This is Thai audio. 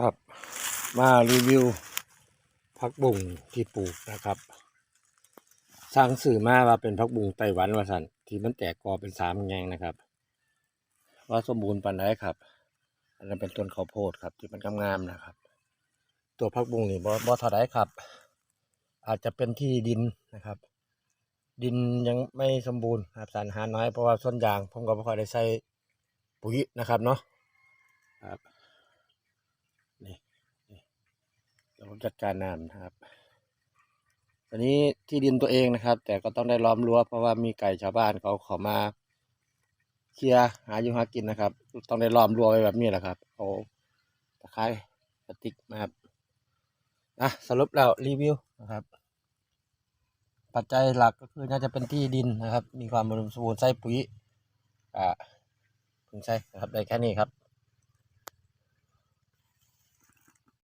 ครับมารีวิวผักบุ้งที่ปลูกนะครับ สร้างสื่อมาว่าเป็นผักบุ้งไต้หวันว่าสันที่มันแตกกอเป็นสามแงงนะครับ ว่าสมบูรณ์ปานใดครับ อันนั้นเป็นต้นข้าวโพดครับ ที่มันงามๆนะครับ ตัวผักบุ้งนี่บ่บ่เท่าได้ครับ อาจจะเป็นที่ดินนะครับ ดินยังไม่สมบูรณ์ครับสารอาหารน้อยเพราะว่าส่วนยางผมก็ไม่ค่อยได้ใส่ปุ๋ยนะครับเนาะครับ นี่นี่เดี๋ยวผมจัดการน้ำนะครับอันนี้ที่ดินตัวเองนะครับ แต่ก็ต้องได้ล้อมรั้วเพราะว่ามีไก่ชาวบ้านเขาขามาเคลียร์หาอยู่หากินนะครับ ต้องได้ล้อมรั้วไว้แบบนี้แหละครับเอาตะไคร้พลาสติกนะครับอะสรุปแล้วรีวิวนะครับ ปัจจัยหลักก็คือน่าจะเป็นที่ดินนะครับ มีความอุดมสมบูรณ์ใส่ปุ๋ยอ่าเพิ่งใช่นะครับได้แค่นี้ครับ